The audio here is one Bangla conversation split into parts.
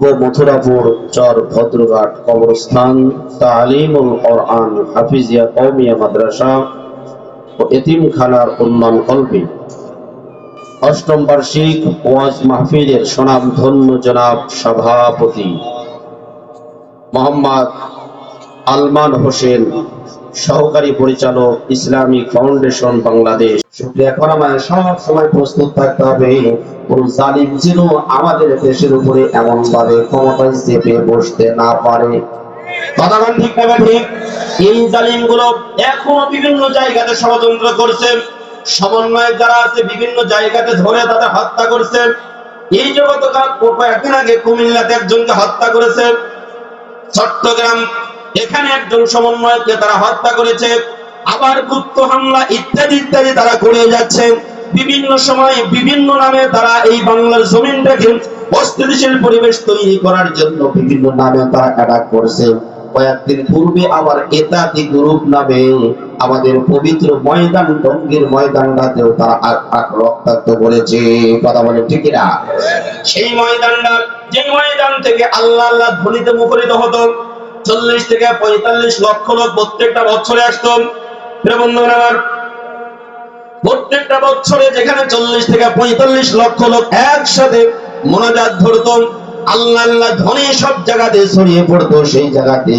পূর্ব মথুরাপুর চর ভদ্রঘাট কবরস্থান, তালিমুল কোরআন, হাফিজিয়া কৌমিয়া মাদ্রাসা ও এতিমখানার উন্নয়ন কল্পে। অষ্টম বার্ষিক ওয়াজ মাহফিলের ধন্য জনাব সভাপতি মোহাম্মদ আলমান হোসেন সহকারী পরিচালক ইসলামিক ফাউন্ডেশন বাংলাদেশ। সব সময় প্রস্তুত থাকতে হবে। কোন জালিম যেন আমাদের দেশের উপরে এমন ভাবে ক্ষমতায় চেপে বসতে না পারে। কথাগান ঠিক না ঠিক? এই জালিমগুলো এখনও বিভিন্ন জায়গাতে ষড়যন্ত্র করছে সমন্বয় যারা আছে বিভিন্ন জায়গাতে ধরে তাদের হত্যা করছে এই যে গতকাল আগে কুমিল্লাতে একজনকে হত্যা করেছে। চট্টগ্রাম এখানে একজন সমন্বয়কে তারা হত্যা করেছে, আবার গুপ্ত হামলা ইত্যাদি ইত্যাদি তারা করে যাচ্ছে। বিভিন্ন সময় বিভিন্ন নামে তারা এই বাংলার জমিনটাকে অস্থিতিশীল পরিবেশ তৈরি করার জন্য বিভিন্ন নামে তারা অ্যাটাক করছে। কয়েকদিন পূর্বে আবার এতাতি গ্রুপ নামে আমাদের পবিত্র ময়দান টঙ্গীর ময়দানটাতেও তারা রক্তাক্ত করেছে। কথা বলে ঠিক না সেই ময়দানটা যে ময়দান থেকে আল্লাহ আল্লাহ ধ্বনিতে মুখরিত হতো চল্লিশ থেকে পঁয়তাল্লিশ লক্ষ লোক প্রত্যেকটা বছরে আসতো। প্রিয় আমার, প্রত্যেকটা বছরে যেখানে চল্লিশ থেকে পঁয়তাল্লিশ লক্ষ লোক একসাথে মোনাজাত ধরতো, আল্লাহ আল্লাহ ধ্বনি সব জায়গাতে ছড়িয়ে পড়তো সেই জায়গাতে।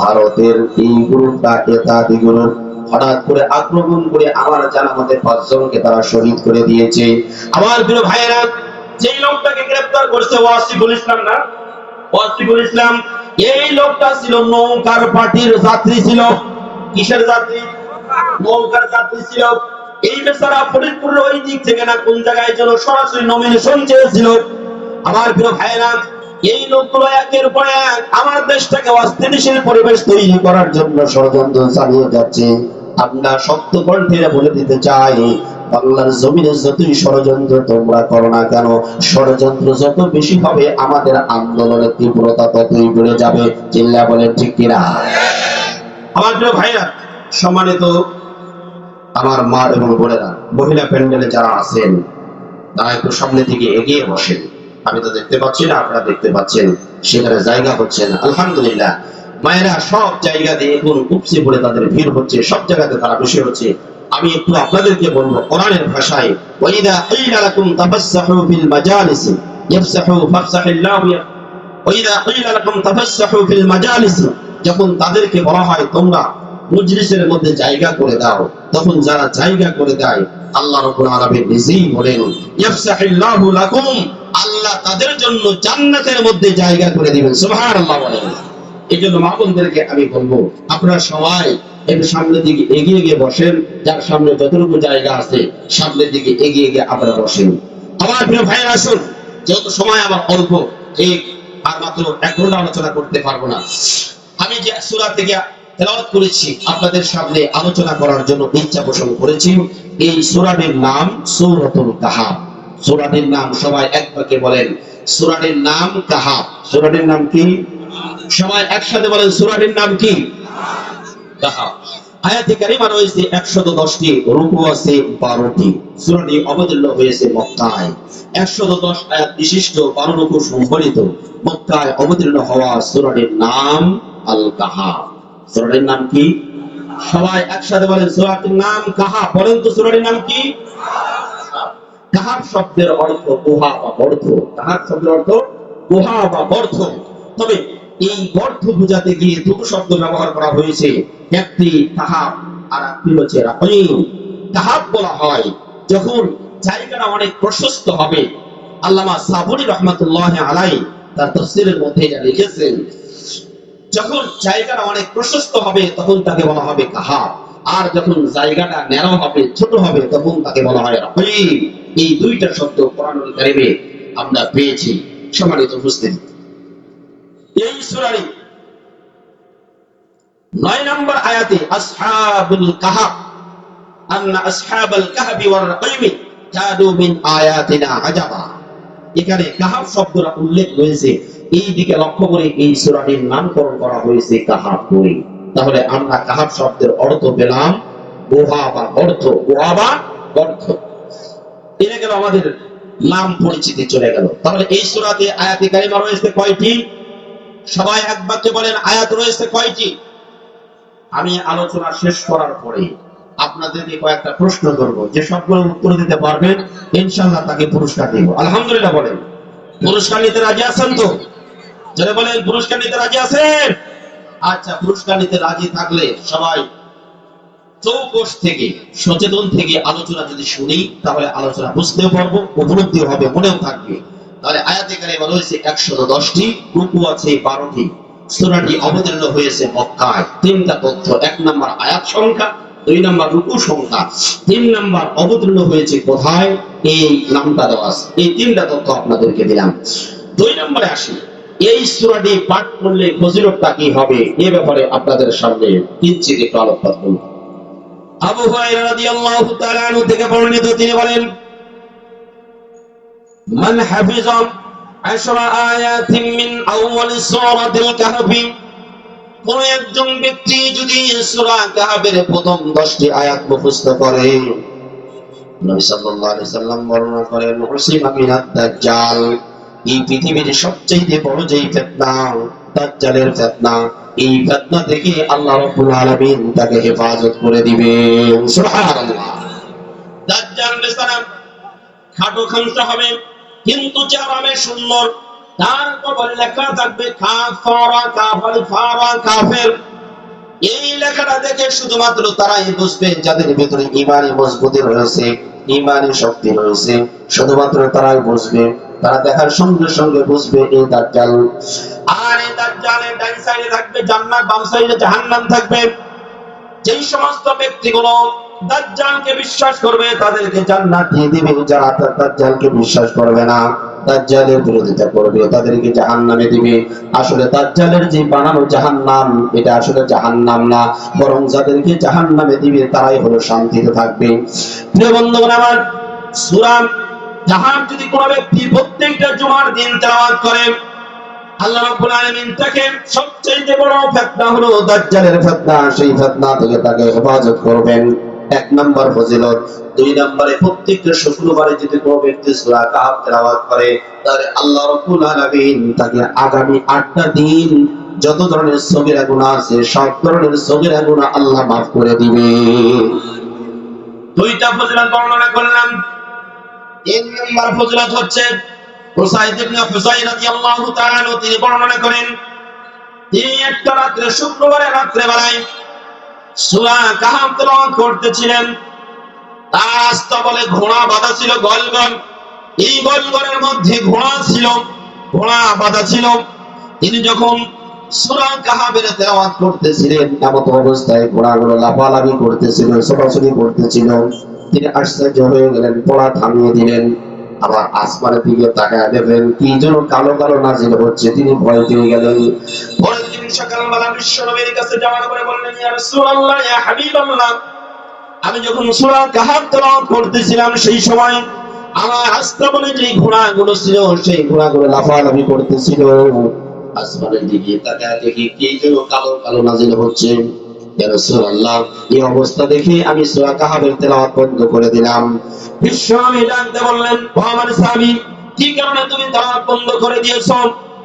ভারতের এই গ্রুপটা এতাতি গ্রুপ হঠাৎ করে আক্রমণ করে আমার জানা মতে পাঁচজনকে তারা শহীদ করে দিয়েছে। আমার প্রিয় ভাইয়েরা, যেই লোকটাকে গ্রেফতার করছে ওয়াসিফুল ইসলাম না? ওয়াসিফুল ইসলাম এই লোকটা ছিল নৌকার পার্টির যাত্রী ছিল। কিসের যাত্রী? নৌকার যাত্রী ছিল। এই বেচারা ফরিদপুরের ওই দিক থেকে না কোন জায়গায় যেন সরাসরি নমিনেশন চেয়েছিল। আমার প্রিয় ভাইয়েরা, এই লোকগুলো একের পর এক আমার দেশটাকে অস্থিতিশীল পরিবেশ তৈরি করার জন্য ষড়যন্ত্র চালিয়ে যাচ্ছে। আমরা শক্ত কণ্ঠে বলে দিতে চাই বাংলার জমিনে যতই ষড়যন্ত্র তোমরা করো না কেন, ষড়যন্ত্র যত বেশি হবে, আমাদের আন্দোলনের তীব্রতা ততই বেড়ে যাবে। চিল্লা বলেন ঠিক কিনা? আমার প্রিয় ভাইরা, সম্মানিত আমার মা এবং বোনেরা, মহিলা প্যান্ডেলে যারা আছেন, তারা একটু সামনে থেকে এগিয়ে বসেন। আমি তো দেখতে পাচ্ছি না, আপনারা দেখতে পাচ্ছেন। সেখানে জায়গা হচ্ছে না। আলহামদুলিল্লাহ, মায়েরা সব জায়গাতে এখন উপচে পড়ে তাদের ভিড় হচ্ছে, সব জায়গাতে তারা বসে হচ্ছে আমি একটু আপনাদেরকে বলব, কোরআনের ভাষায় যখন তাদেরকে বলা হয়, তোমরা মজলিসের মধ্যে জায়গা করে দাও তখন যারা জায়গা করে দেয়, আল্লাহ রাব্বুল আলামিন নিজেই বলেন আল্লাহ তাদের জন্য জান্নাতের মধ্যে জায়গা করে দিবেন। সুবহানাল্লাহ বলেন। এই জন্য মা বোনদেরকে আমি বলব, আপনারা সবাই একটু সামনের দিকে এগিয়ে গিয়ে বসেন, যার সামনে যতটুকু জায়গা আছে, সামনের দিকে এগিয়ে গিয়ে আপনারা বসেন। আমার প্রিয় ভাইয়ের, আসুন, যেহেতু সময় আমার অল্প, এই আর মাত্র এক ঘণ্টা আলোচনা করতে পারব না। আমি যে সুরা থেকে তেলাওয়াত করেছি, আপনাদের সামনে আলোচনা করার জন্য ইচ্ছা পোষণ করেছি, এই সূরাটির নাম সূরাতুল কাহাফ সূরাটির নাম সবাই এক বাক্যে বলেন, সূরাটির নাম কাহাফ সূরাটির নাম কি? সবাই একসাথে বলেন, সূরাটির নাম কি? কাহাফ আয়াতে কারিমা রয়েছে একশত দশটি, রুকু আছে বারোটি। সূরাটি অবতীর্ণ হয়েছে মক্কায়। একশত দশ আয়াত বিশিষ্ট, বারো রুকু সংবলিত। মক্কায় অবতীর্ণ হওয়া সূরাটির নাম আল কাহাফ সূরাটির নাম কি? সবাই একসাথে বলেন, সূরাটির নাম কাহাফ বলেন তো সূরাটির নাম কি? কাহাফ শব্দের অর্থ গুহা বা বর্ধ। কাহাফ শব্দের অর্থ গুহা বা বর্ধ। তবে এই বর্ধ বোঝাতে গিয়ে দুটো শব্দ ব্যবহার করা হয়েছে। একটি কাহাফ আর একটি হচ্ছে কাহাফ বলা হয়, যখন জায়গাটা অনেক প্রশস্ত হবে। আল্লামা সাবুরি রহমাতুল্লাহ আলাই তার তফসিলের মধ্যে এটা লিখেছেন। যখন জায়গাটা অনেক প্রশস্ত হবে, তখন তাকে বলা হবে কাহাফ আর যখন জায়গাটা ন্যারো হবে, ছোট হবে, তখন তাকে বলা হয় রহিম এই দুইটা শব্দ কোরআনুল কারিমে আমরা পেয়েছি। সম্মানিত উপস্থিতি। এই সূরারই নয় নম্বর আয়াতে, আসহাবুল আন্না আসহাবাল কাহবি ওয়ার মিন আয়াতিনা আজাবা। এখানে কাহাফ শব্দটা উল্লেখ এই দিকে লক্ষ্য করে এই নামকরণ করা হয়েছে কাহাফ করে তাহলে আমরা কাহাফ শব্দের অর্থ পেলাম, গুহা বা গুহা বা এটা গেল আমাদের নাম পরিচিতি চলে গেল। তাহলে এই সূরাতে আয়াতে কারিমা রয়েছে কয়টি? সবাই এক বাক্যে বলেন, আয়াত রয়েছে কয়টি? আমি আলোচনা শেষ করার পরে আপনাদেরকে কয়েকটা প্রশ্ন করব। যে সবগুলো উত্তর দিতে পারবেন ইনশাল্লাহ তাকে পুরস্কার দিব। আলহামদুলিল্লাহ বলেন। পুরস্কার নিতে রাজি আছেন তো? যারা বলেন, পুরস্কার নিতে রাজি আছেন? আচ্ছা পুরস্কার নিতে রাজি থাকলে সবাই চৌকোষ থেকে, সচেতন থেকে আলোচনা যদি শুনি, তাহলে আলোচনা বুঝতেও পারব উপলব্ধি হবে, মনেও থাকবে। তাহলে আয়াতে কালে বলা হয়েছে একশো দশটি, রুকু আছে বারোটি। সূরাটি অবতীর্ণ হয়েছে মক্কায়। তিনটা তথ্য, এক নম্বর আয়াত সংখ্যা, দুই নম্বর রুকু সংখ্যা। তিন নম্বর অবতীর্ণ হয়েছে কোথায়? এই নামটা দেওয়া আছে। এই তিনটা তথ্য আপনাদেরকে দিলাম। দুই নম্বরে আসি। এই সূরাটি পাঠ করলে ফজিলতটা কি হবে? এ ব্যাপারে আপনাদের সামনে কিঞ্চিত একটু আলোকপাত করব। আবু হুরায়রা রাদিয়াল্লাহু তাআলা থেকে বর্ণিত তিনি বলেন মান হাফিজ আশরা আয়াতিন মিন আউয়াল সূরাতিল কাহফি, কোন একজন ব্যক্তি যদি সূরা কাহফের প্রথম 10টি আয়াত মুখস্থ করে, নবী সাল্লাল্লাহু আলাইহি বর্ণনা করেন হুসিমা মিনাদ দাজ্জাল এই পৃথিবীর সবচেয়ে বড় যেই ফিতনা, দাজ্জালের ফিতনা, এই ফিতনা থেকে আল্লাহ রাব্বুল আলামিন তাকে হেফাজত করে দিবেন। সুবহানাল্লাহ। দাজ্জাল বেচারা খাটো খামসা হবে। কিন্তু চেহারা সুন্দর, তার কবর লেখা থাকবে কাফারা কাফার ফারা কাফের এই লেখাটা দেখে শুধুমাত্র তারাই বুঝবে যাদের ভিতরে ইমানি মজবুতি রয়েছে ইমানি শক্তি রয়েছে। শুধুমাত্র তারাই বুঝবে, তারা দেখার সঙ্গে সঙ্গে বুঝবে এই দাজ্জাল। আর এই দাজ্জালের ডান সাইডে থাকবে জান্নাত, বাম সাইডে জাহান্নাম থাকবে। যেই সমস্ত ব্যক্তিগুলো দাজ্জালকে বিশ্বাস করবে, তাদেরকে জান্নাত দিয়ে দিবে। যারা তা- দাজ্জালকে বিশ্বাস করবে না, দাজ্জালের বিরোধিতা করবে, তাদেরকে জাহান্নামে দিবে। আসলে দাজ্জালের যে বানানো জাহান্নাম, এটা আসলে জাহান্নাম না, বরং যাদেরকে জাহান্নামে দিবে, তারাই হলো শান্তিতে থাকবে। প্রিয় বন্ধুগণ, আমার সূরা জাহান যদি কোনো ব্যক্তি প্রত্যেকটা জুমার দিন তেলাওয়াত করে, আল্লাহ রাব্বুল আলামিন তাকে সবচেয়ে বড় ফিতনা হলো দাজ্জালের ফিতনা, সেই ফিতনা থেকে তাকে হেফাজত করবেন। এক নম্বর ফজিলত। দুই নম্বরে, প্রত্যেকটা শুক্রবারে যদি কোনো ব্যক্তি সূরা করে, তাহলে আল্লাহ রাব্বুল আলামিন তাকে আগামী আটটা দিন যত ধরনের সগীরা গুনাহ আছে, সব ধরনের সগীরা গুনাহ আল্লাহ মাফ করে দিবে। দুইটা ফজিলত বর্ণনা করলাম। তিন নম্বর ফজিলত হচ্ছে হুসাইদ ইবনে হুসাইন রাদিয়াল্লাহু তাআলা তিনি বর্ণনা করেন, তিনি একটা রাত্রে, শুক্রবারে রাত্রে বেলায় সূরা তেলাওয়াত করতেছিলেন। তার আস্তাবলে ঘোড়া বাঁধা ছিল গলগল এই গলগলের মধ্যে ঘোড়া ছিল, ঘোড়া বাঁধা ছিল। তিনি যখন করতেছিলেন, এমত অবস্থায় লাফালাফি করতেছিল করতেছিল। তিনি আশ্চর্য হয়ে গেলেন, পড়া থামিয়ে দিলেন। আবার আসমানের দিকে তাকায় দেখলেন যেন কালো কালো নাজিল হচ্ছে। তিনি ভয় পেয়ে গেলেন। পরের দিন সকালবেলা বিশ্ব নবীর কাছে যাওয়ার পরে বললেন, ইয়া রাসূলুল্লাহ, ইয়া হাবিবাল্লাহ। আমি যখন সূরা কাহাফ তেলাওয়াত করতেছিলাম সেই সময়, আমার আস্তা বলে যে ঘোড়াগুলো ছিল, সেই ঘোড়াগুলো লাফালাফি করতেছিল আসমানের দিকে তাকায় দেখি কি যেন কালো কালো নাজিল হচ্ছে।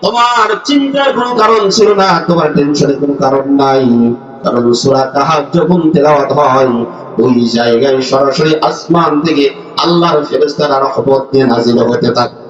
তোমার চিন্তার কোনো কারণ ছিল না, তোমার টেনশনের কোনো কারণ নাই। কারণ যখন তেলাওয়াত হয়, ওই জায়গায় সরাসরি আসমান থেকে আল্লাহর ফেরেশতারা রহমত নিয়ে নাজিল হতে থাকে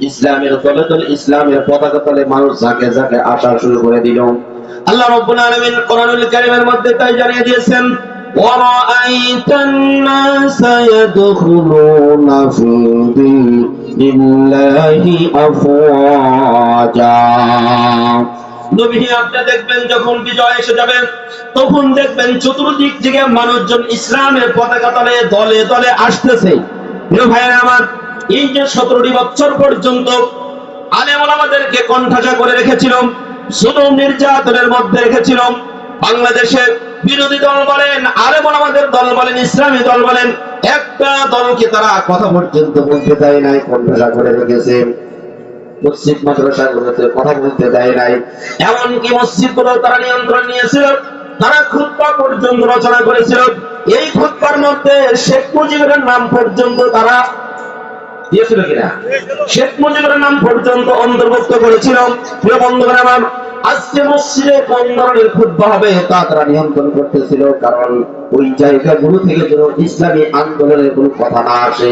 ইসলামের তলে তলে ইসলামের পতাকা তলে মানুষ ঝাঁকে ঝাঁকে আসা শুরু করে দিল আল্লাহ রাব্বুল আলামিন কোরআনুল কারীমের মধ্যে তাই জানিয়ে দিয়েছেন وَرَأَيْتَ النَّاسَ يدخلون في دين الله أفواجا নবী আপনি দেখবেন যখন বিজয় এসে যাবে তখন দেখবেন চতুর্দিক থেকে মানুষজন ইসলামের পতাকা তলে দলে দলে আসতেছে প্রিয় ভাইয়েরা আমার এই যে সতেরোটি বছর পর্যন্ত আলেম আমাদেরকে কণ্ঠাসা করে রেখেছিল জুলুম নির্যাতনের মধ্যে রেখেছিল বাংলাদেশের বিরোধী দল বলেন, আলেম আমাদের দল বলেন, ইসলামী দল বলেন, একটা দলকে তারা কথা পর্যন্ত বলতে দেয় নাই, কণ্ঠসা করে রেখেছে। মসজিদ, মাদ্রাসাগুলোতে কথা বলতে দেয় নাই। এমনকি মসজিদগুলো তারা নিয়ন্ত্রণ নিয়েছিল, তারা খুতবা পর্যন্ত রচনা করেছিল। এই খুতবার মধ্যে শেখ মুজিবের নাম পর্যন্ত তারা দিয়েছিল কিনা? শেখ মুজিবের নাম পর্যন্ত অন্তর্ভুক্ত করেছিল। প্রিয় বন্ধুগণ, আমার আজকে মসজিদে কোন ধরনের খুতবা হবে তা তারা নিয়ন্ত্রণ করতেছিল, কারণ ওই জায়গাগুলো থেকে যেন ইসলামী আন্দোলনের কোনো কথা না আসে।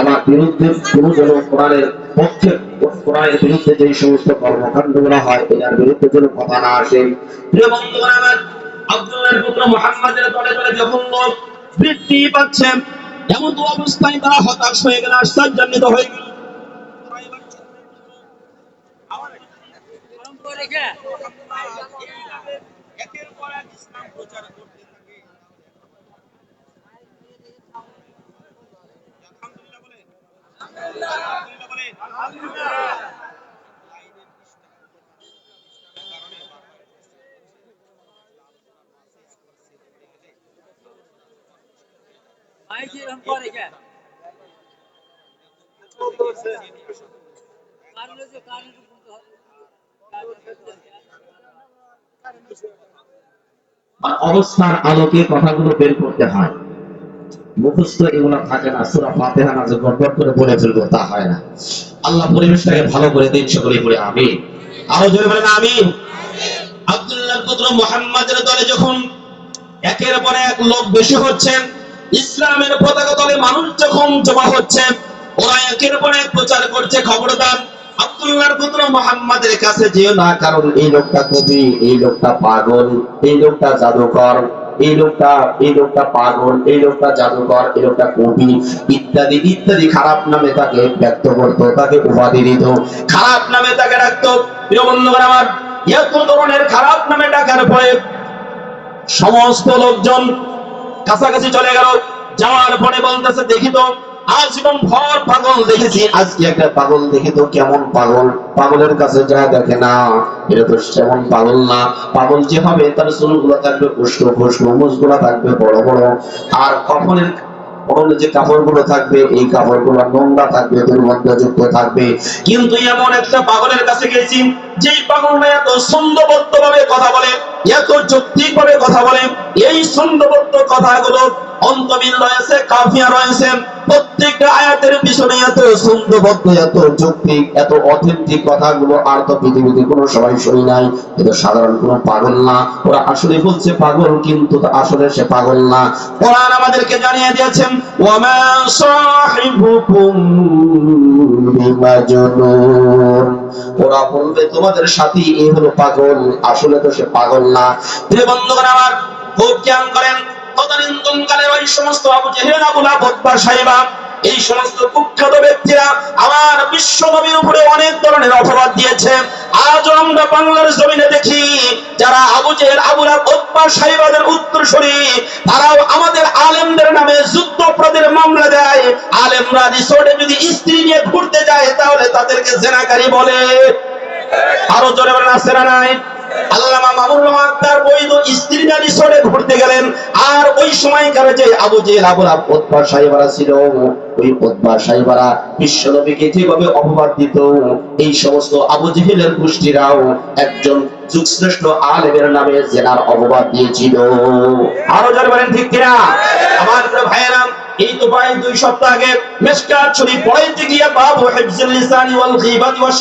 আমার বিরুদ্ধে কোনো যেন কোরআনের পক্ষে, কোরআনের বিরুদ্ধে যে সমস্ত কর্মকাণ্ডগুলো হয়, এটার বিরুদ্ধে যেন কথা না আসে। প্রিয় বন্ধুগণ, আমার আব্দুল্লাহর পুত্র মুহাম্মাদের দলে দলে যখন বৃদ্ধি পাচ্ছে এমন তো অবস্থায় তারা হতাশ হয়ে গেল আশ্চর্যান্বিত হয়ে গেল। আলহামদুলিল্লাহ বলেন আলহামদুলিল্লাহ বলেন আলহামদুলিল্লাহ মাইক এরকম করে কে কারণ হচ্ছে কারণ আর অবস্থার আলোকে কথাগুলো বের করতে হয়। মুখস্থ এগুলো থাকে না, সুরা ফাতেহা না যে গড়গড় করে বলে ফেলব, তা হয় না। আল্লাহ পরিবেশটাকে ভালো করে দিন, সকলে করে আমি আরও জোরে বলেন আমিন। আব্দুল্লাহ পুত্র মুহাম্মাদের দলে যখন একের পর এক লোক বেশি হচ্ছে ইসলামের পতাকা তলে মানুষ যখন জমা হচ্ছে, ওরা একের পর এক প্রচার করছে, খবরদার। আব্দুল্লাহর পুত্র মুহাম্মাদের কাছে যেও না, কারণ এই লোকটা কবি, এই লোকটা পাগল, এই লোকটা জাদুকর, এই লোকটা এই লোকটা পাগল, এই লোকটা জাদুকর, এই লোকটা কবি, ইত্যাদি ইত্যাদি। খারাপ নামে তাকে ব্যক্ত করতো, তাকে উপাধি দিত। খারাপ নামে তাকে ডাকতো। প্রিয় আমার, এত ধরনের খারাপ নামে ডাকার পরে সমস্ত লোকজন কাছাকাছি চলে গেল। যাওয়ার পরে বলতেছে, দেখি তো আজীবন ভর পাগল দেখেছি। আজকে একটা পাগল দেখি তো কেমন পাগল। পাগলের কাছে যা দেখে, না, এটা তো সেমন পাগল না। পাগল যে হবে তার চুলগুলো থাকবে উষ্ণ ফুষ্ণ মুসগুলো থাকবে বড় বড়। আর কখনের পরনে যে কাপড়গুলো থাকবে, এই কাপড়গুলো নোংরা থাকবে দুর্গন্ধযুক্ত থাকবে। কিন্তু এমন একটা পাগলের কাছে গেছি, যেই পাগলটা এত ছন্দবদ্ধ ভাবে কথা বলে, এত যৌক্তিক ভাবে কথা বলে, এই ছন্দবদ্ধ কথাগুলো অন্তবিল রয়েছে, কাফিয়া রয়েছে। প্রত্যেকটা আয়াতের পিছনে এত ছন্দবদ্ধ এত যৌক্তিক এত অথেন্টিক কথাগুলো আর তো পৃথিবীতে কোনো সবাই শুনি নাই। এটা সাধারণ কোনো পাগল না। ওরা আসলে বলছে পাগল, কিন্তু আসলে সে পাগল না। কোরআন আমাদেরকে জানিয়ে দিয়েছেন, ওয়ামা সাহিবুকুম বিমাজনুন। ওরা বলবে, তোমাদের সাথী এই হলো পাগল, আসলে তো সে পাগল না। প্রিয় বন্ধুগণ আমার খুব জ্ঞান করেন তদানীন্তন কালে ওই সমস্ত আবু জেহেল, আবু লাহব সাহেবা, এই সমস্ত কুখ্যাত ব্যক্তিরা আমার বিশ্ব উপরে অনেক ধরনের অপবাদ দিয়েছে। আজও আমরা বাংলার জমিনে দেখি, যারা আবু জেহেল, আবু লাহব বা সাহেবাদের উত্তরসূরি, তারাও আমাদের আলেমদের নামে যুদ্ধ অপরাধের মামলা দেয়। আলেমরা রিসোর্টে যদি স্ত্রী নিয়ে ঘুরতে যায়, তাহলে তাদেরকে জেনাকারী বলে। আরও জোরে বলেন, আছে না নাই? আল্লামা মামুনুল হক তার বৈধ স্ত্রী নারী সরে ঘুরতে গেলেন। আর ওই সময়কার যে আবু জেহেল, আবু লাহব পদ্মা সাহেবারা ছিল, ওই পদ্মা সাহেবারা বিশ্ব নবীকে যেভাবে অপবাদ দিত, এই সমস্ত আবু জেহেলের গোষ্ঠীরাও একজন যুগশ্রেষ্ঠ আলেমের নামে জেনার অপবাদ দিয়েছিল। আরও যারা বলেন ঠিক কিনা? আমার ভাইয়েরা, এই তো প্রায় দুই সপ্তাহ আগে মেসকাত শরীফ পড়াইতে গিয়ে বাবু হিফজুল লিসানি ওয়াল গীবাতি ওয়াশ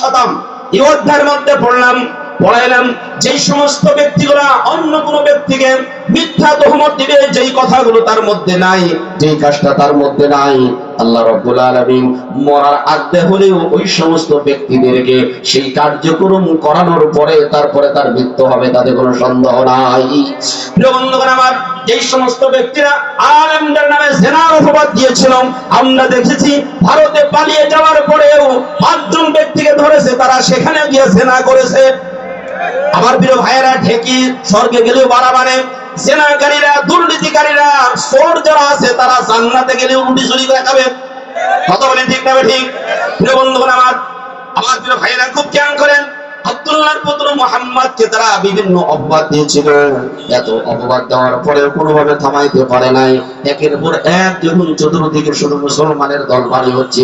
এই অধ্যায়ের মধ্যে পড়লাম পড়াইলাম যেই সমস্ত ব্যক্তিগুলা অন্য কোনো ব্যক্তিকে মিথ্যা দিবে, যেই কথাগুলো তার মধ্যে নাই, যেই কাজটা তার মধ্যে নাই, আল্লাহ রব্বুল আলামিন মরার আগে হলেও ওই সমস্ত ব্যক্তিদেরকে সেই কার্যক্রম করানোর পরে তারপরে তার মৃত্যু হবে, তাতে কোনো সন্দেহ নাই। আমার এই সমস্ত ব্যক্তিরা নামে জেনার অপবাদ দিয়েছিল, আমরা দেখেছি ভারতে পালিয়ে যাওয়ার পরেও পাঁচজন ব্যক্তিকে ধরেছে, তারা সেখানে গিয়ে জেনা করেছে। আমার প্রিয় ভাইয়েরা ঢেকি স্বর্গে গেলেও বাড়াবাড়ে। সেনাকারীরা দুর্নীতিকারীরা সোর যারা আছে, তারা জান্নাতে গেলেও রুটি চুরি করে খাবে। কথা বলে ঠিক না ঠিক? প্রিয় বন্ধুগণ আমার আমার প্রিয় ভাইয়েরা, খুব খেয়াল করেন আব্দুল্লাহর পুত্র মোহাম্মদকে তারা বিভিন্ন অপবাদ দিয়েছিল। এত অপবাদ দেওয়ার পরেও কোনোভাবে থামাইতে পারে নাই। একের পর এক যখন চতুর্দিকে শুধু মুসলমানের দল বাড়ি হচ্ছে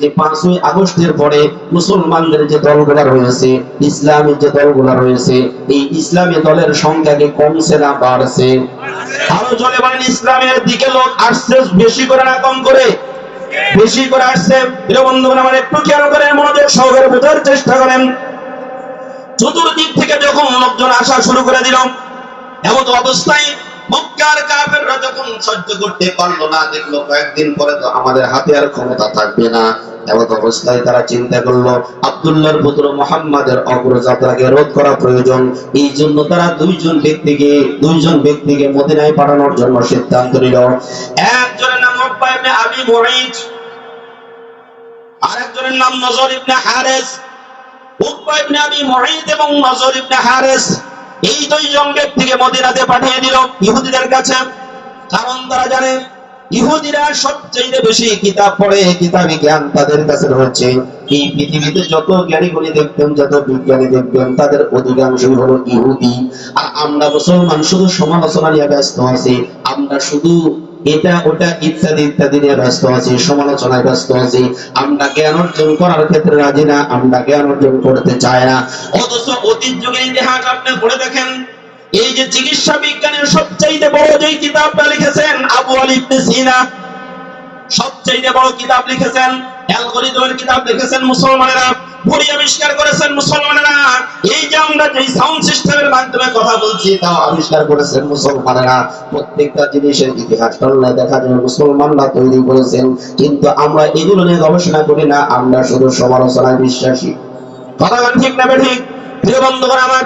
যে পাঁচই আগস্টের পরে মুসলমানদের যে দলগুলা রয়েছে, ইসলামী যে দলগুলা রয়েছে, এই ইসলামী দলের সংখ্যা কি কমছে না বাড়ছে? আরও জলে বলেন, ইসলামের দিকে লোক আসছে বেশি করে না কম করে? বেশি করে আসছে। প্রিয় আমার একটু খেয়াল করেন, মনোযোগ সহকারে বোঝার চেষ্টা করেন। চতুর্দিক থেকে যখন লোকজন আসা শুরু করে দিল, এমন অবস্থায় মক্কার কাফেররা যখন সহ্য করতে পারল না, দেখল কয়েকদিন পরে তো আমাদের হাতে আর ক্ষমতা থাকবে না। এমন অবস্থায় তারা চিন্তা করল, আব্দুল্লাহর পুত্র মোহাম্মদের অগ্রযাত্রাকে রোধ করা প্রয়োজন। এই জন্য তারা দুইজন ব্যক্তিকে দুইজন ব্যক্তিকে মদিনায় পাঠানোর জন্য সিদ্ধান্ত নিল। একজনের নাম আবি মুঈত আরেকজনের নাম নজর ইবনে হারেস। উকবা ইবনে আবি এবং ইবনে হারেস এই দুইজন ব্যক্তিকে মদিনাতে পাঠিয়ে দিল ইহুদিদের কাছে। কারণ তারা জানে, ইহুদিরা সবচেয়ে বেশি কিতাব পড়ে কিতাবি জ্ঞান তাদের কাছে রয়েছে। এই পৃথিবীতে যত জ্ঞানী গুণী দেখবেন, যত বিজ্ঞানী দেখবেন, তাদের অধিকাংশই হলো ইহুদি। আর আমরা মুসলমান, শুধু সমালোচনা নিয়ে ব্যস্ত আছি, আমরা শুধু এটা, ওটা, ইত্যাদি ইত্যাদি নিয়ে ব্যস্ত আছি, সমালোচনায় ব্যস্ত আছি। আমরা জ্ঞান অর্জন করার ক্ষেত্রে রাজি না, আমরা জ্ঞান অর্জন করতে চাই না। অথচ অতীত যুগের ইতিহাস আপনি পড়ে দেখেন, এই যে চিকিৎসা বিজ্ঞানের সবচাইতে বড় যে কিতাবটা লিখেছেন, আবু আলী সিনা, সবচাইতে বড় কিতাব লিখেছেন কিতাব লিখেছেন মুসলমানেরা আবিষ্কার করেছেন মুসলমানেরা। এই যে আমরা যে সাউন্ড সিস্টেমের মাধ্যমে কথা বলছি আবিষ্কার করেছেন মুসলমানেরা। প্রত্যেকটা জিনিসের ইতিহাস দেখা যায়, মুসলমানরা তৈরি করেছেন। কিন্তু আমরা এগুলো নিয়ে গবেষণা করি না, আমরা শুধু সমালোচনায় বিশ্বাসী। কথা ঠিক না ঠিক? প্রিয় আমার,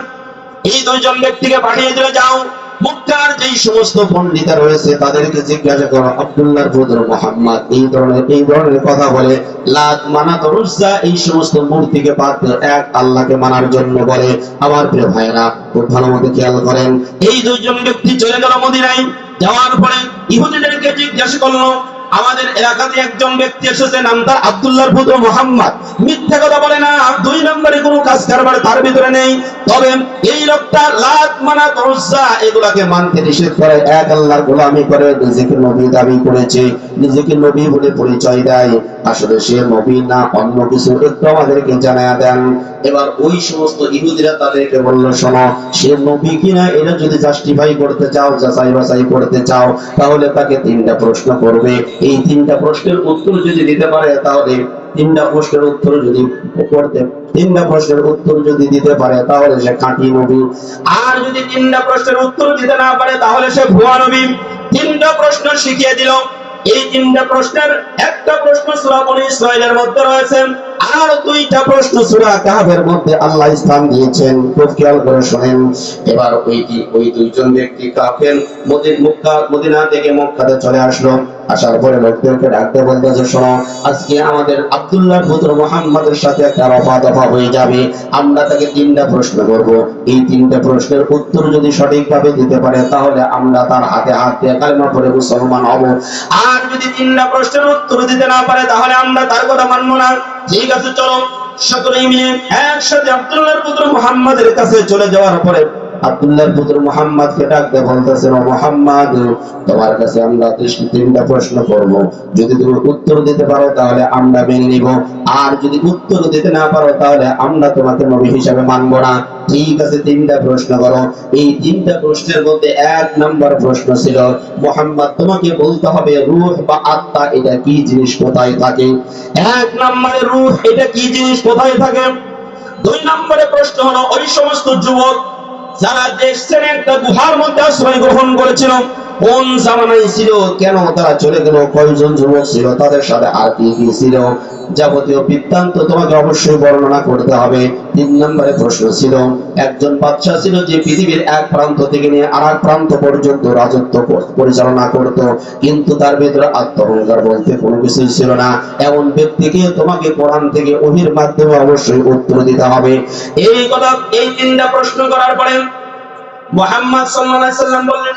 এই দুইজন ব্যক্তিকে পাঠিয়ে দিলে যাও। মক্কার যেই সমস্ত পণ্ডিতা রয়েছে, তাদেরকে জিজ্ঞাসা করো, আব্দুল্লাহর পুত্র মোহাম্মদ? এই ধরনের এই ধরনের কথা বলে লাত মানা তরুজা এই সমস্ত মূর্তিকে পাত্র এক আল্লাহকে মানার জন্য বলে, আমার প্রিয় ভাইরা খুব ভালো মতো খেয়াল করেন। এই দুইজন ব্যক্তি চলে গেল মদিনায়, যাওয়ার পরে ইহুদিদেরকে জিজ্ঞাসা করল আমাদের এলাকাতে একজন ব্যক্তি এসেছে, নাম তার আব্দুল্লাহর পুত্র মোহাম্মদ। মিথ্যা কথা বলে না দুই নম্বরে কোনো কাজ কারবার তার ভিতরে নেই। তবে এই লোকটা লাত মানা তরসা এগুলাকে মানতে নিষেধ করে। এক আল্লাহর গোলামি করে, নিজেকে নবী দাবি করেছে, নিজেকে নবী বলে পরিচয় দেয়। আসলে সে নবী না, অন্য কিছু একটু আমাদেরকে জানায়া দেন। এবার ওই সমস্ত ইহুদিরা তাদেরকে বলল, শোনো, সে নবী কিনা এটা যদি জাস্টিফাই করতে চাও যাচাই বাছাই করতে চাও, তাহলে তাকে তিনটা প্রশ্ন করবে। এই তিনটা প্রশ্নের উত্তর যদি দিতে পারে, তাহলে তিনটা প্রশ্নের উত্তর যদি করতে তিনটা প্রশ্নের উত্তর যদি দিতে পারে, তাহলে সে খাঁটি নবী। আর যদি তিনটা প্রশ্নের উত্তর দিতে না পারে, তাহলে সে ভুয়া নবী। তিনটা প্রশ্ন শিখিয়ে দিল। এই তিনটা প্রশ্নের একটা প্রশ্ন শ্রাবণী ইসরায়েলের মধ্যে রয়েছে। আর দুইটা প্রশ্ন সূরা কাহাফের মধ্যে আল্লাহ স্থান দিয়েছেন। খুব খেয়াল করে শুনেন। এবার ওই ওই দুইজন ব্যক্তি কাফের মক্কা, মদিনা থেকে মক্কাতে চলে আসলো। আসার পরে লোকদেরকে ডাকতে বলতেছে শোনো, আজকে আমাদের আব্দুল্লাহ পুত্র মোহাম্মদের সাথে একটা রফা দফা হয়ে যাবে। আমরা তাকে তিনটা প্রশ্ন করব। এই তিনটা প্রশ্নের উত্তর যদি সঠিকভাবে দিতে পারে, তাহলে আমরা তার হাতে হাত দিয়ে কালেমা পড়ে মুসলমান হব। আর যদি তিনটা প্রশ্নের উত্তর দিতে না পারে, তাহলে আমরা তার কথা মানবো না। ঠিক আছে চলো সকলেই মিলে একসাথে আব্দুল্লাহর পুত্র মোহাম্মদের কাছে চলে যাওয়ার পরে আব্দুল্লাহর পুত্র মোহাম্মদ কে ডাকতে বলতেছেন ও মোহাম্মদ, তোমার কাছে আমরা তিন- তিনটা প্রশ্ন করব। যদি তুমি উত্তর দিতে পারো, তাহলে আমরা মেনে নিব। আর যদি উত্তর দিতে না পারো, তাহলে আমরা তোমাকে নবী হিসাবে মানবো না। ঠিক আছে, তিনটা প্রশ্ন করো। এই তিনটা প্রশ্নের মধ্যে এক নম্বর প্রশ্ন ছিল, মোহাম্মদ, তোমাকে বলতে হবে রুহ বা আত্মা, এটা কি জিনিস কোথায় থাকে? এক নম্বরে রুহ, এটা কি জিনিস কোথায় থাকে? দুই নম্বরে প্রশ্ন হলো, ওই সমস্ত যুবক যারা দেশের একটা গুহার মধ্যে আশ্রয় গ্রহণ করেছিল কোন জামানায় ছিল? কেন তারা চলে গেল, কয়জন যুবক ছিল, তাদের সাথে আর কি কি ছিল? যাবতীয় বৃত্তান্ত তোমাকে অবশ্যই বর্ণনা করতে হবে। তিন নম্বরে প্রশ্ন ছিল, একজন বাচ্চা ছিল যে পৃথিবীর এক প্রান্ত থেকে নিয়ে আর এক প্রান্ত পর্যন্ত রাজত্ব পরিচালনা করত, কিন্তু তার ভিতরে আত্মহংকার বলতে কোনো কিছু ছিল না। এমন ব্যক্তিকে তোমাকে কোরআন থেকে ওহির মাধ্যমে অবশ্যই উত্তর দিতে হবে। এই কথা, এই তিনটা প্রশ্ন করার পরে মোহাম্মদ সাল্লাল্লাহু আলাইহি সাল্লাম বললেন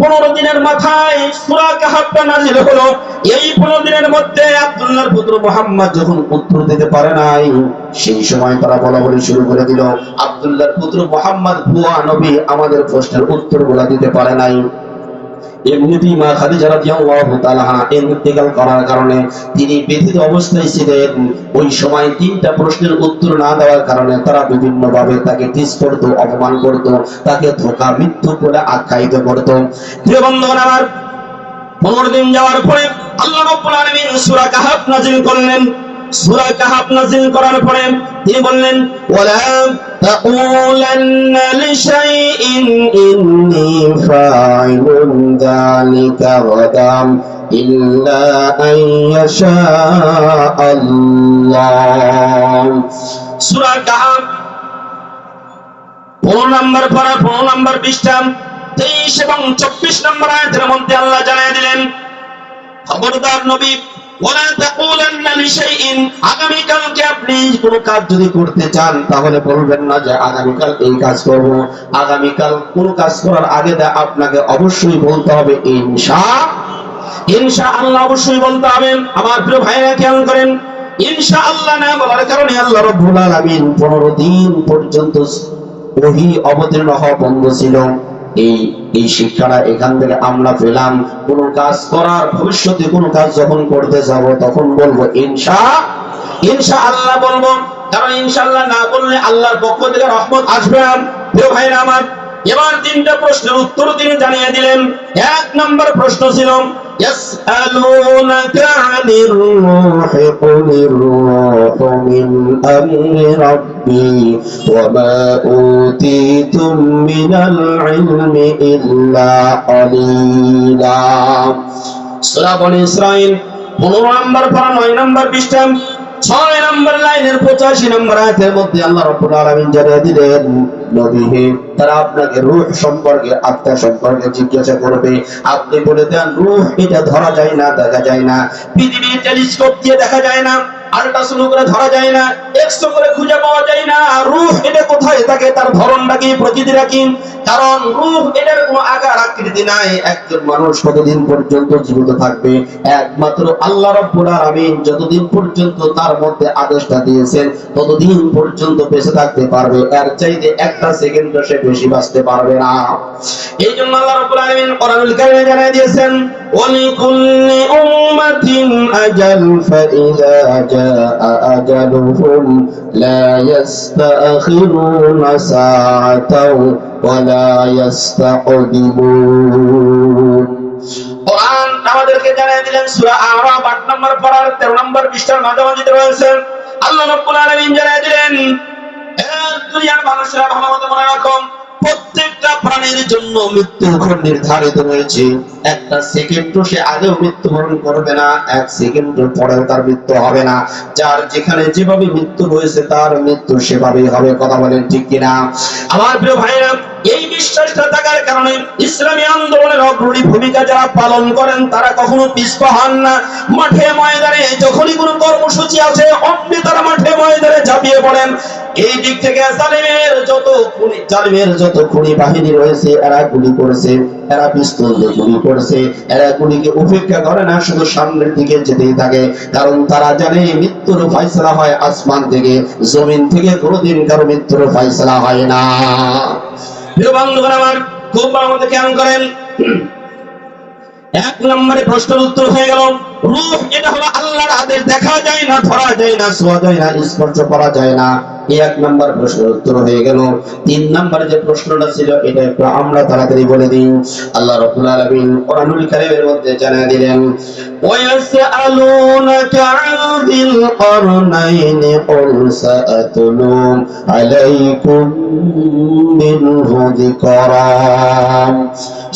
পনেরো দিনের মাথায় সুরা কাহাবটা নাজিল হলো। এই পনেরো দিনের মধ্যে আব্দুল্লাহর পুত্র মোহাম্মদ যখন উত্তর দিতে পারে নাই, সেই সময় তারা বলা বলি শুরু করে দিল, আব্দুল্লাহর পুত্র মোহাম্মদ, ভুয়া নবী আমাদের প্রশ্নের উত্তরগুলা দিতে পারে নাই। এমনিতেই মা খাদিজা রাদিয়াল্লাহু তাআলা ইন্তেকাল করার কারণে তিনি ব্যথিত অবস্থায় ছিলেন। ওই সময় তিনটা প্রশ্নের উত্তর না দেওয়ার কারণে তারা বিভিন্ন ভাবে তাকে টিস করত, অপমান করত, তাকে ধোকা মৃত্যু বলে আখ্যায়িত করত। প্রিয় বন্ধুগণ আমার পনেরো দিন যাওয়ার পরে আল্লাহ রাব্বুল আলামিন সূরা কাহাফ নাযিল করলেন। সূরা কাহাফ নাযিল করার পরে তিনি বললেন, ওয়ালা তাকুলান্না লিশাইইন ইন্নী ফাইলুন যালিকা গাদাম ইল্লা আন ইয়াশা আল্লাহ। সূরা কাহাফ পনেরো নম্বর পড়া, পনেরো নম্বর পৃষ্ঠা, তেইশ এবং চব্বিশ নম্বর আয়াতের মধ্যে আল্লাহ জানিয়ে দিলেন, খবরদার নবী আপনাকে অবশ্যই বলতে হবে, ইনশা ইনশা আল্লাহ অবশ্যই বলতে হবে। আমার প্রিয় ভাইরা খেয়াল করেন, ইনশা আল্লাহ না বলার কারণে আল্লাহ রব্বুল আলামিন 15 দিন পর্যন্ত অবতীর্ণ হওয়া বন্ধ ছিল। এই এই শিক্ষাটা এখান থেকে আমরা পেলাম। কোন কাজ করার ভবিষ্যতে কোন কাজ যখন করতে যাব, তখন বলব, ইনশা ইনশা আল্লাহ বলব। কারণ ইনশাল্লাহ না বললে আল্লাহর পক্ষ থেকে রহমত আসবে আমার, এবার তিনটা প্রশ্নের উত্তর তিনি জানিয়ে দিলেন। এক নম্বর প্রশ্ন ছিল يسألونك عن الروح قل الروح من أمر ربي وما أوتيتم من العلم إلا قليلا সূরা বনি ইসরাইল 15 নম্বর পারা 9 নম্বর পৃষ্ঠা ছয় নম্বর লাইনের পঁচাশি নম্বর আয়াতের মধ্যে আল্লাহ রব্বুল আলামিন জানিয়ে দিলেন তারা আপনাকে রুহ সম্পর্কে, আত্মা সম্পর্কে জিজ্ঞাসা করবে। আপনি বলে দেন, রূহ এটা ধরা যায় না, দেখা যায় না। পৃথিবীর টেলিস্কোপ দিয়ে দেখা যায় না। আল্ট্রাসাউন্ড করে ধরা যায় না এক্সরে করে খুঁজে পাওয়া যায় না। রূহ এটা কোথায় থাকে? তার কি? কারণ রূহ এটার কোনো আকার আকৃতি নাই। একজন মানুষ কতদিন পর্যন্ত জীবিত থাকবে? একমাত্র আল্লাহ রাব্বুল আলামিন যতদিন পর্যন্ত তার মধ্যে আদেশটা দিয়েছেন, ততদিন পর্যন্ত বেঁচে থাকতে পারবে। এর চাইতে একটা সেকেন্ড সে বেশি বাঁচতে পারবে না। এই জন্য আল্লাহ রাব্বুল আলামিন কোরআনুল কারীমে জানিয়ে দিয়েছেন ওয়ালিকুল্লি উম্মাতিন আজাল ফাইযা জাআ আজালুহুম লা ইস্তাখিরুনা সাআতাও ওয়ালা ইস্তাকদিমুন কোরআন আমাদেরকে জানিয়ে দিলেন, সূরা আরাফ 8 নম্বর পারার 13 নম্বর পৃষ্ঠার মাঝামাঝিতে রয়েছে। আল্লাহ রাব্বুল আলামিন জানিয়ে দিলেন, হে দুনিয়ার মানুষরা ভালো মতো মনে রাখো। প্রত্যেকটা প্রাণীর জন্য মৃত্যুবরণ নির্ধারিত রয়েছে। একটা সেকেন্ড সে আগেও মৃত্যুবরণ করবে না, এক সেকেন্ড পরেও তার মৃত্যু হবে না। যার যেখানে যেভাবে মৃত্যু হয়েছে, তার মৃত্যু সেভাবেই হবে, কথা বলেন ঠিক কিনা? আমার প্রিয় ভাইরা এই বিশ্বাসটা থাকার কারণে ইসলামী আন্দোলনের অগ্রণী ভূমিকা যারা পালন করেন, তারা কখনো পিছপা হন না। মাঠে ময়দানে যখনই কোনো কর্মসূচি আছে অমনি তারা মাঠে ময়দানে ঝাঁপিয়ে পড়েন। এই দিক থেকে জালিমের যত খুনি, জালিমের যত খুনি বাহিনী রয়েছে, এরা গুলি করেছে, এরা পিস্তল দিয়ে গুলি করেছে, এরা গুলিকে উপেক্ষা করে না, শুধু সামনের দিকে যেতেই থাকে। কারণ তারা জানে মৃত্যুর ফয়সলা হয় আসমান থেকে, জমিন থেকে, কোনোদিন কারও মৃত্যুর ফয়সলা হয় না। আমার খুব আমাদের খেয়াল করেন। এক নম্বরে প্রশ্নের উত্তর হয়ে গেল। রূহ এটা হলো আল্লাহর আদেশ দেখা যায় না, ধরা যায় না ছোঁয়া যায় না, স্পর্শ করা যায় না। এক নম্বর প্রশ্নের উত্তর হয়ে গেল। তিন নম্বরে যে প্রশ্নটা ছিল, এটা একটু আমরা তাড়াতাড়ি বলে দিই। আল্লাহ রাব্বুল আলামিন কোরআনুল কারীমের মধ্যে জানিয়ে দিলেন, ওয়াসআলুনাকা আনিল করনাইনি কুল সাআতুলু আলাইকুম মিনহু যিকরা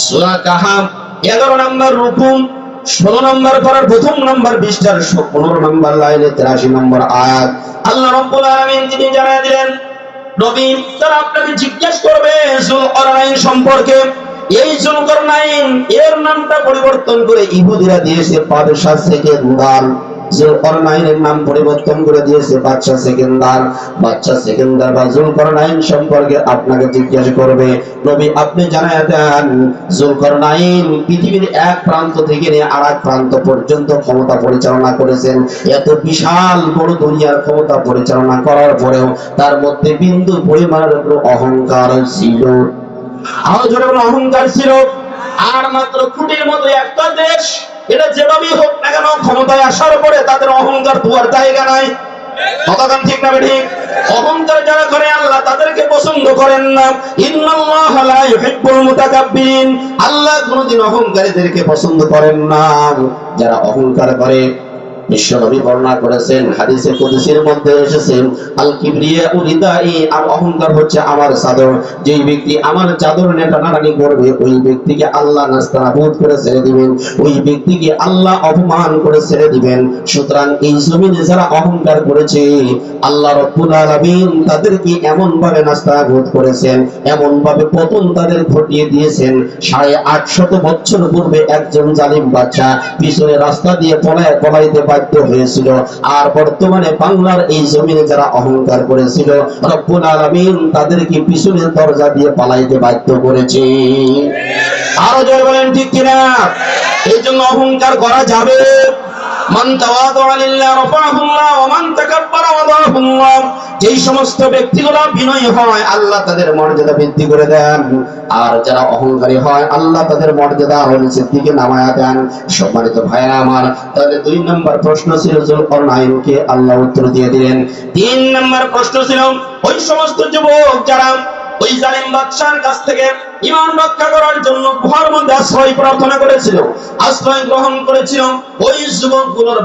সূরা কাহাফ, এগারো নম্বর রুকুম। ষোলো নম্বর করার প্রথম নম্বর বিশটার পনেরো নম্বর লাইনে তেরাশি নম্বর আয়াত। আল্লাহ রব্বুল আলমিন তিনি জানিয়ে দিলেন, নবী, তারা আপনাকে জিজ্ঞেস করবে জুলকরনাইন সম্পর্কে। এই জুলকারনাইন, এর নামটা পরিবর্তন করে ইহুদিরা দিয়েছে, বাদশাহ সেকেন্দার জুলকারনাইনের নাম পরিবর্তন করে দিয়েছে, বাদশাহ সেকেন্দার। বাদশাহ সেকেন্দার বা জুলকারনাইন সম্পর্কে আপনাকে জিজ্ঞাসা করবে, নবী, আপনি জানায় দেন, জুলকারনাইন পৃথিবীর এক প্রান্ত থেকে নিয়ে আর এক প্রান্ত পর্যন্ত ক্ষমতা পরিচালনা করেছেন। এত বিশাল বড় দুনিয়ার ক্ষমতা পরিচালনা করার পরেও তার মধ্যে বিন্দু পরিমাণের উপর অহংকার ছিল। আরও জোরে অহংকার ছিল। আর মাত্র খুঁটির মতো একটা দেশ এটা যেভাবেই হোক না কেন, ক্ষমতায় আসার পরে তাদের অহংকার দুয়ার জায়গা নাই। অহংকার যারা করে আল্লাহ, তাদেরকে পছন্দ করেন না। আল্লাহ অহংকারীদেরকে পছন্দ করেন না। যারা অহংকার করে বিশ্বনবী বর্ণনা করেছেন, হাদিসে, কুদসির মধ্যে এসেছেন আল কিবরিয়া উরিদাই আর অহংকার হচ্ছে আমার চাদর। যেই ব্যক্তি আমার চাদর নেটা নাড়ানি করবে, ওই ব্যক্তিকে আল্লাহ নাস্তানাবুদ করে ছেড়ে দিবেন, ওই ব্যক্তিকে আল্লাহ অপমান করে ছেড়ে দিবেন। সুতরাং এই জমিনে যারা অহংকার করেছে, আল্লাহ রব্বুল আলামিন তাদেরকে এমন ভাবে নাস্তানাবুদ করেছেন এমন ভাবে পতন তাদের ঘটিয়ে দিয়েছেন। সাড়ে আটশত বছর পূর্বে একজন জালিম বাচ্চা পিছনে রাস্তা দিয়ে পলায় পলাইতে বাধ্য হয়েছিল। আর বর্তমানে বাংলার এই জমিনে যারা অহংকার করেছিল, রব্বুল আলামিন তাদেরকে পিছনের দরজা দিয়ে পালাইতে বাধ্য করেছে। আরও জয় বলেন ঠিক কিনা? এই জন্য অহংকার করা যাবে। যেই সমস্ত ব্যক্তিগুলো বিনয়ী হয়, আল্লাহ তাদের মর্যাদা বৃদ্ধি করে দেন। আর যারা অহংকারী হয়, আল্লাহ তাদের মর্যাদা নিচের দিকে নামায়া দেন। সম্মানিত ভাইরা আমার, তাহলে দুই নম্বর প্রশ্ন ছিল জুলকরনাইনকে আল্লাহ উত্তর দিয়ে দিলেন। তিন নম্বর প্রশ্ন ছিল, ওই সমস্ত যুবক যারা ওই জালিম বাদশার কাছ থেকে ইমান রক্ষা করার জন্য গুহার মধ্যে আশ্রয় প্রার্থনা করেছিল, আশ্রয় গ্রহণ করেছিল। ওই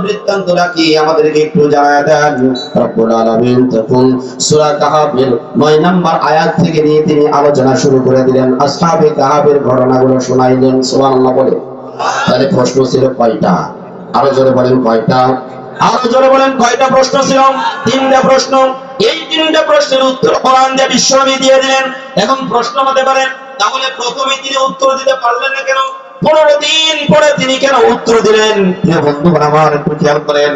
বৃত্তান্তটা কি আমাদেরকে একটু জানায় দেন। রব্বুল আলামিন তখন সূরা কাহাফের 9 নম্বর আয়াত থেকে নিয়ে তিনি আলোচনা শুরু করে দিলেন। আসহাবে কাহাফের ঘটনাগুলো শোনাইলেন, সুবহানাল্লাহ বলে। তাহলে প্রশ্ন ছিল কয়টা? আরও জোরে বলেন কয়টা? আরও জোরে বলেন কয়টা প্রশ্ন ছিল? তিনটা প্রশ্ন। এই তিনটা প্রশ্নের উত্তর কোরআন দিয়ে বিশ্বনবী দিয়ে দিলেন। এখন প্রশ্ন হতে পারে তাহলে প্রথমে তিনি উত্তর দিতে পারলেন না কেন? পনেরো দিন পরে তিনি কেন উত্তর দিলেন? বন্ধুগণ আমার একটু খেয়াল করেন।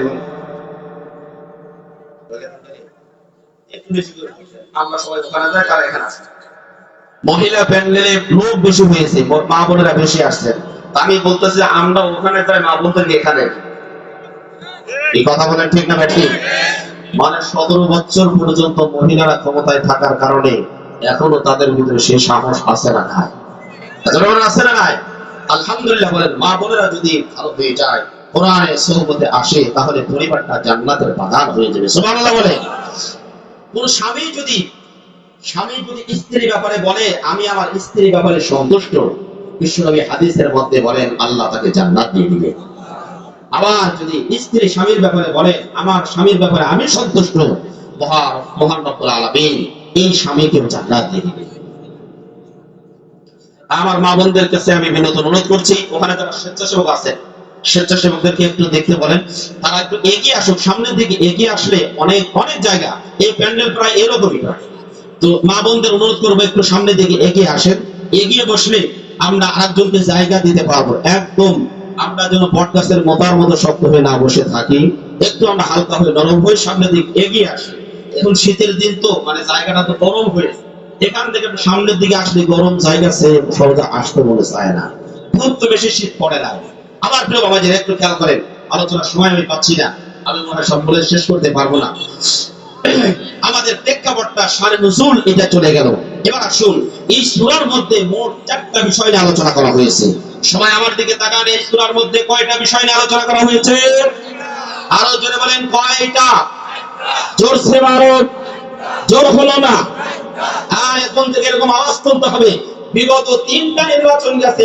আমরা সবাই ওখানে যাই কার এখানে আসেন মহিলা প্যান্ডেলে লোক বেশি হয়েছে মা বোনেরা বেশি আসছেন আমি বলতেছি আমরা ওখানে যাই মা বোনদেরকে এখানে। এই কথা বলেন ঠিক না ঠিক? মানে সতেরো বছর পর্যন্ত মহিলারা ক্ষমতায় থাকার কারণে এখনও তাদের ভিতরে সে সাহস আছে না নাই আছে না নাই আলহামদুলিল্লাহ বলেন, মা বোনেরা যদি ভালো হয়ে যায় আসে, তাহলে পরিবারটা জান্নাতের বাগান হয়ে যাবে। বলে কোন স্বামী যদি স্বামী যদি স্ত্রীর ব্যাপারে বলে, আমি আমার স্ত্রীর ব্যাপারে সন্তুষ্ট বিশ্বনবী হাদিসের মধ্যে বলেন, আল্লাহ তাকে জান্নাত দিয়ে দিবে। আবার যদি স্ত্রী স্বামীর ব্যাপারে বলে, আমার স্বামীর ব্যাপারে আমি সন্তুষ্ট মহান মহান রব্বুল আলামিন এই স্বামীকে জান্নাত দিয়ে দিবে আমার মা বোনদের কাছে আমি বিনোদন অনুরোধ করছি, ওখানে যারা স্বেচ্ছাসেবক আছেন স্বেচ্ছাসেবকদেরকে একটু দেখতে বলেন। তারা একটু এগিয়ে আসুক, সামনের দিকে এগিয়ে আসলে অনেক অনেক জায়গা, এই প্যান্ডেল প্রায় এরকমই তো মা বোনদের অনুরোধ করব, একটু সামনের দিকে এগিয়ে আসেন। এগিয়ে বসলে আমরা আরেকজনকে জায়গা দিতে পারব, একদম আমরা যেন বট গাছের মোতার মতো শক্ত হয়ে না বসে থাকি, একটু আমরা হালকা হয়ে নরম হয়ে সামনের দিকে এগিয়ে আসি। এখন শীতের দিন তো মানে জায়গাটা তো গরম হয়েছে এখান থেকে সামনের দিকে আসলে গরম জায়গা সে সহজে আসতে মনে চায় না। খুব তো বেশি শীত পড়ে না। আবার প্রিয় বাবাজি, একটু খেয়াল করেন, আলোচনার সময় আমি পাচ্ছি না। আমি মনে হয় সব বলে শেষ করতে পারব না। আমাদের প্রেক্ষাপটটা সারে নজুল এটা চলে গেল। এবার আসুন, এই সূরার মধ্যে মোট চারটা বিষয় নিয়ে আলোচনা করা হয়েছে। সবাই আমার দিকে তাকান, এই সূরার মধ্যে কয়টা বিষয় নিয়ে আলোচনা করা হয়েছে? আরও জোরে বলেন, কয়টা? জোরসে ভারত জোর হলো না। হ্যাঁ এখন থেকে এরকম আওয়াজ তুলতে হবে। বিগত তিনটা নির্বাচন গেছে।